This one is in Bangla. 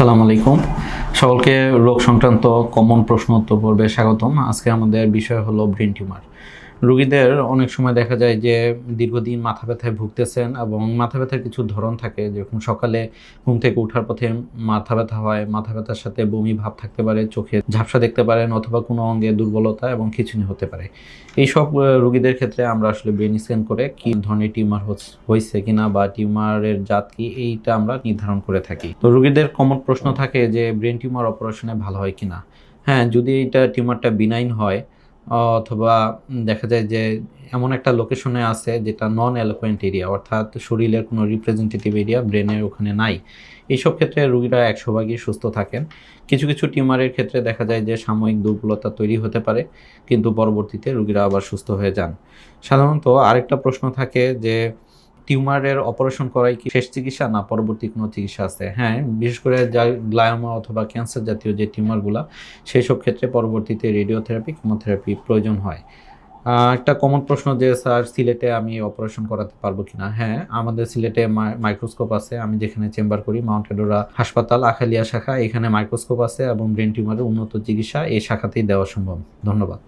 আসসালামু আলাইকুম। সকলকে রোগ সংক্রান্ত কমন প্রশ্ন উত্তর পর্বে স্বাগতম। আজকে আমাদের বিষয় হলো ব্রেন টিউমার। রুগীদের অনেক সময় দেখা যায় যে দীর্ঘদিন মাথা ব্যথায় ভুগতেছেন এবং মাথা ব্যথার কিছু ধরন থাকে যেরকম সকালে ঘুম থেকে ওঠার পথে মাথা ব্যথা হয় মাথা ব্যথার সাথে বমি ভাব থাকতে পারে চোখে ঝাপসা দেখতে পারেন অথবা কোনো অঙ্গে দুর্বলতা এবং খিঁচুনি হতে পারে। এইসব আহ, রোগীদের ক্ষেত্রে আমরা আসলে ব্রেন স্ক্যান করে কি ধরনের টিউমার হয়েছে কিনা বা টিউমারের জাত কি এইটা আমরা নির্ধারণ করে থাকি। তো রোগীদের কমন প্রশ্ন থাকে যে ব্রেন টিউমার অপারেশনে ভালো হয় কিনা? হ্যাঁ যদি এটা টিউমারটা বিনাইন হয় অথবা দেখা যায় যে এমন একটা লোকেশনে আছে যেটা নন এলোকোয়েন্ট এরিয়া অর্থাৎ শরীরের কোনো রিপ্রেজেন্টেটিভ এরিয়া ব্রেনের ওখানে নাই। এইসব ক্ষেত্রে রুগীরা একশো ভাগই সুস্থ থাকেন। কিছু কিছু টিউমারের ক্ষেত্রে দেখা যায় যে সাময়িক দুর্বলতা তৈরি হতে পারে, কিন্তু পরবর্তীতে রুগীরা আবার সুস্থ হয়ে যান। সাধারণত আরেকটা প্রশ্ন থাকে যে টিউমারের অপারেশন করাই কি শেষ চিকিৎসা না পরবর্তী কোনো চিকিৎসা আছে? হ্যাঁ বিশেষ করে যা গ্লায়োমা অথবা ক্যান্সার জাতীয় যে টিউমারগুলো সেই সব ক্ষেত্রে পরবর্তীতে রেডিওথেরাপি, কেমোথেরাপি প্রয়োজন হয়। একটা কমন প্রশ্ন যে, স্যার, সিলেটে আমি অপারেশন করাতে পারব কিনা? হ্যাঁ আমাদের সিলেটে মাইক্রোস্কোপ আছে। আমি যেখানে চেম্বার করি, মাউন্ট এডোরা হাসপাতাল, আখালিয়া শাখা, এখানে মাইক্রোস্কোপ আছে এবং ব্রেন টিউমারের উন্নত চিকিৎসা এই শাখাতেই দেওয়া সম্ভব। ধন্যবাদ।